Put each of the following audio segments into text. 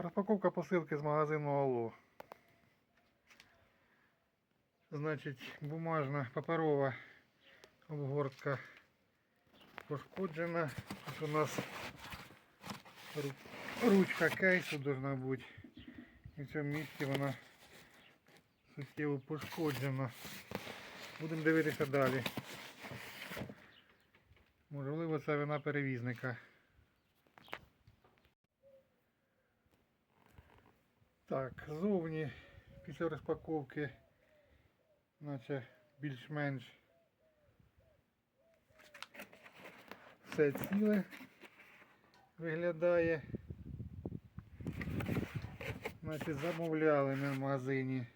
Розпаковка посилки з магазину Алло. Значить, бумажна паперова обгортка пошкоджена. Тут у нас ручка кейсу должна бути. І в цьому місці вона суттєво пошкоджена. Будемо дивитися далі. Можливо, це вина перевізника. Так, зовні після розпаковки наче більш-менш все ціле виглядає. Значить, замовляли ми в магазині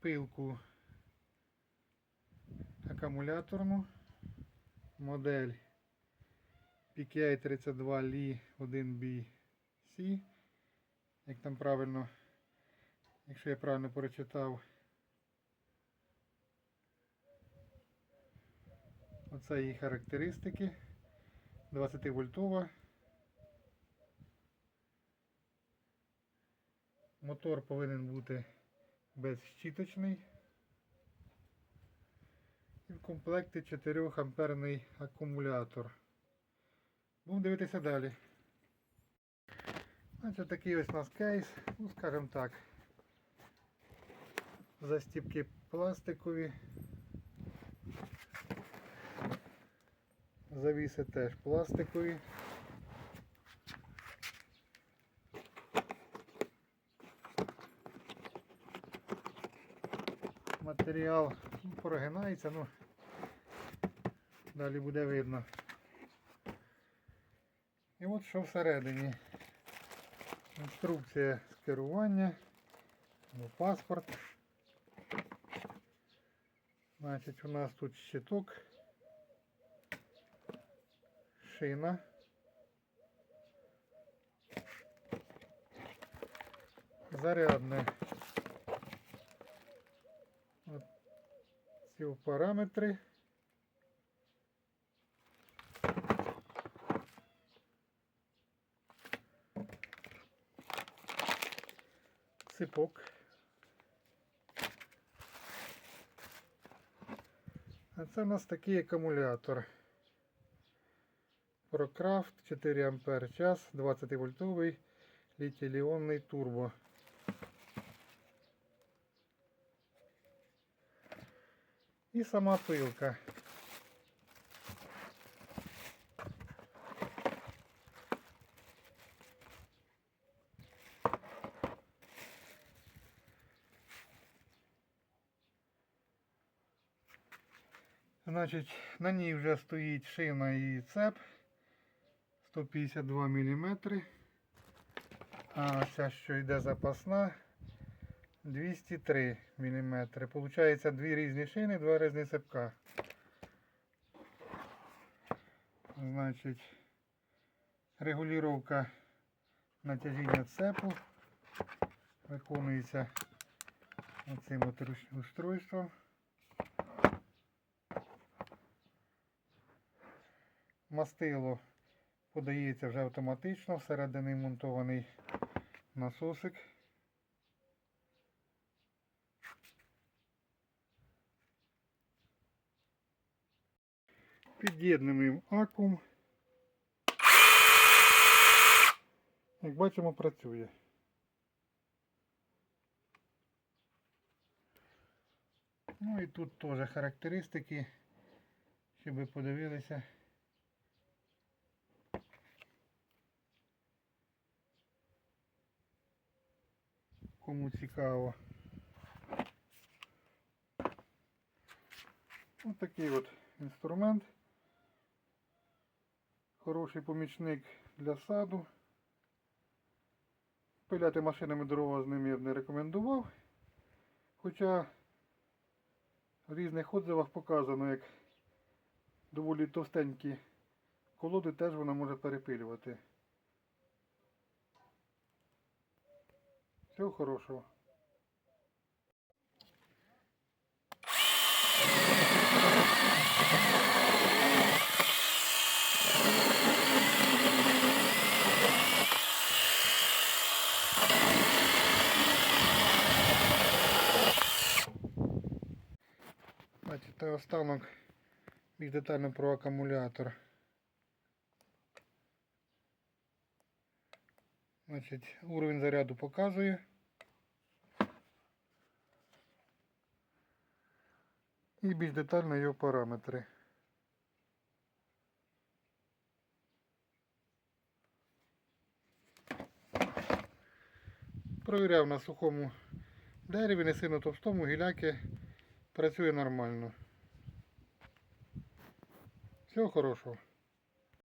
пилку акумуляторну модель PKI32 Li 1B C. Як там правильно, якщо я правильно прочитав, оце її характеристики. 20 вольтова. Мотор повинен бути безщіточний. І в комплекті 4 амперний акумулятор. Будемо дивитися далі. Значить такий ось у нас кейс, ну скажімо так. Застіпки пластикові. Завіси теж пластикові. Матеріал ну, прогинається, ну далі буде видно. І от що всередині. Інструкція з керування, ну, паспорт. Значить, у нас тут щиток, шина. Зарядне. От ці параметри. Ципок. А це у нас такий акумулятор. ProCraft 4 ампер час, 20 вольтовий літій-іонний турбо. І сама пилка. Значить, на ній вже стоїть шина і цеп 152 мм. А ця, що йде запасна, 203 мм. Получається дві різні шини, два різні цепка. Значить, регулювання натяжіння цепу виконується оцим устройством. Мастило подається вже автоматично, всередині монтований насосик. Під'єднуємо акум. Як бачимо, працює. Ну і тут теж характеристики, щоб ви подивилися. Кому цікаво. Ось такий от інструмент. Хороший помічник для саду. Пиляти машинами дорога з ним я б не рекомендував. Хоча в різних отзивах показано, як доволі товстенькі колоди теж вона може перепилювати. Всего хорошего. Бачите, останок більш детально про аккумулятор. Значить, уровень заряду показує. І більш детально його параметри. Провіряв на сухому дереві, не сильно товстому, гіляки працює нормально. Всього хорошого.